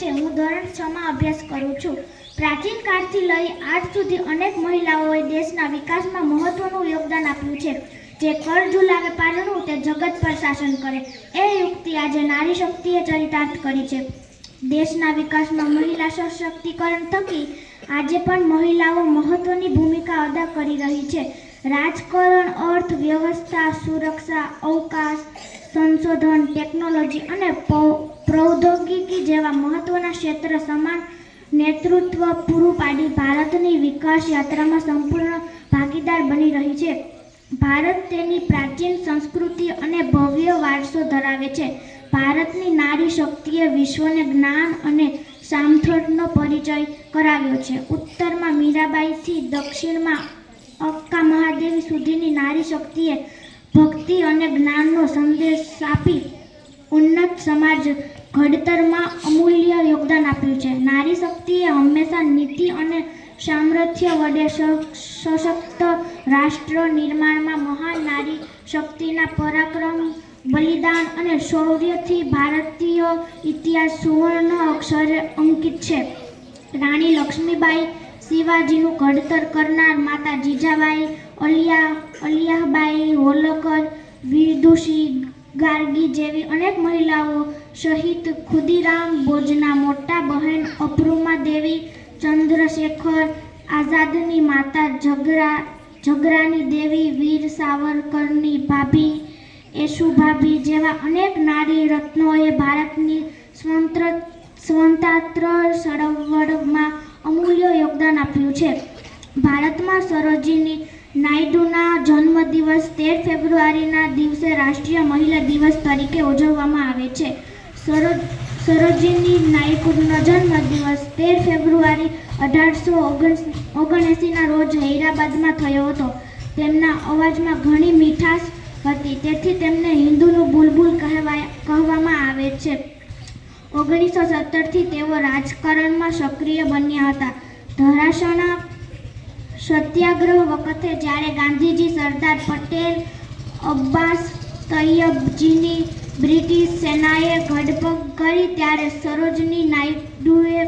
છે હું ધોરણ છમાં અભ્યાસ કરું છું. પ્રાચીન કાળથી લઈ આજ સુધી અનેક મહિલાઓએ દેશના વિકાસમાં મહત્વનું યોગદાન આપ્યું છે. જે કર ઝુલાવે પારણું તે જગત પર શાસન કરે. એ યુક્તિ આજે નારી શક્તિએ ચરિતાર્થ કરી છે. દેશના વિકાસમાં મહિલા સશક્તિકરણ થકી આજે પણ મહિલાઓ મહત્વની ભૂમિકા અદા કરી રહી છે. રાજકારણ, અર્થ, વ્યવસ્થા, સુરક્ષા, અવકાશ, સંશોધન, ટેકનોલોજી અને પ્રૌદ્યોગિકી જેવા મહત્વના ક્ષેત્ર સમાન નેતૃત્વ પૂરું પાડી ભારતની વિકાસ યાત્રામાં સંપૂર્ણ ભાગીદાર બની રહી છે. ભારત તેની પ્રાચીન સંસ્કૃતિ અને ભવ્ય વારસો ધરાવે છે. ભારતની નારી શક્તિએ વિશ્વને જ્ઞાન અને સામથળનો પરિચય કરાવ્યો છે. ઉત્તરમાં મીરાબાઈથી દક્ષિણમાં અક્કા મહાદેવી સુધીની નારી શક્તિએ ભક્તિ અને જ્ઞાનનો સંદેશ આપી ઉન્નત સમાજ ઘડતરમાં અમૂલ્ય યોગદાન આપ્યું છે. નારી શક્તિએ હંમેશા નીતિ અને સામર્થ્ય વડે સશક્ત રાષ્ટ્ર નિર્માણમાં મહાન નારી શક્તિના પરાક્રમ, બલિદાન અને શૌર્યથી ભારતીય ઇતિહાસ સુવર્ણ અક્ષરે અંકિત છે. રાણી લક્ષ્મીબાઈ શિવાજીનું ઘડતર કરનાર માતા જીજાબાઈ, અલિયા, અલિયાબાઈ હોલકર, વિદુષી ગાર્ગી જેવી અનેક મહિલાઓ સહિત ખુદીરામ બોજના મોટા બહેન અપરુમા દેવી, ચંદ્રશેખર, આઝાદની માતા જગરા, જગરાની દેવી, વીર સાવરકરની ભાભી યશુભાભી જેવા અનેક નારી રત્નોએ ભારતની સ્વતંત્ર સ્વતંત્ર ચળવળમાં અમૂલ્ય યોગદાન આપ્યું છે. ભારતમાં સરોજિની નાયડુના જન્મદિવસ તેર ફેબ્રુઆરીના દિવસે રાષ્ટ્રીય મહિલા દિવસ તરીકે ઉજવવામાં આવે છે. સરોજ, સરોજિની નાયડુનો જન્મદિવસ તેર ફેબ્રુઆરી અઢારસો ઓગણએંસીના રોજ હૈદરાબાદમાં થયો હતો. તેમના અવાજમાં ઘણી મીઠાશ હતી, તેથી તેમને હિન્દુનું બુલબુલ કહેવાય, કહેવામાં આવે છે. ઓગણીસો સત્તરથી તેઓ રાજકારણમાં સક્રિય બન્યા હતા. ધરાસણા સત્યાગ્રહ વખતે જ્યારે ગાંધીજી સરદાર પટેલ, અબ્બાસ તૈયબજીની બ્રિટિશ સેનાએ ધરપકડ કરી ત્યારે સરોજની નાયડુએ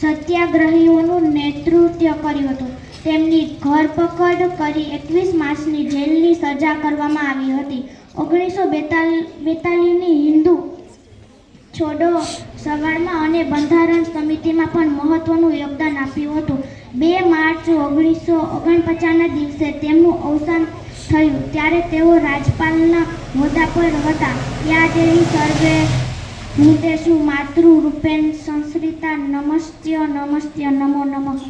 સત્યાગ્રહીઓનું નેતૃત્વ કર્યું હતું. તેમની ધરપકડ કરી એકવીસ માસની જેલની સજા કરવામાં આવી હતી. ઓગણીસો બેતાલીસની હિન્દુ છોડો સવારમાં અને બંધારણ સમિતિમાં પણ મહત્વનું યોગદાન આપ્યું હતું. બે માર્ચ ઓગણીસો ઓગણપચાસના દિવસે તેમનું અવસાન થયું. ત્યારે તેઓ રાજપાલના હોદ્દા પર હતા. યાદેવી સર્વે ભૂતેષુ માતૃ રૂપેણ સંસ્કૃતા નમસ્ત્ય નમસ્ત્ય નમો નમઃ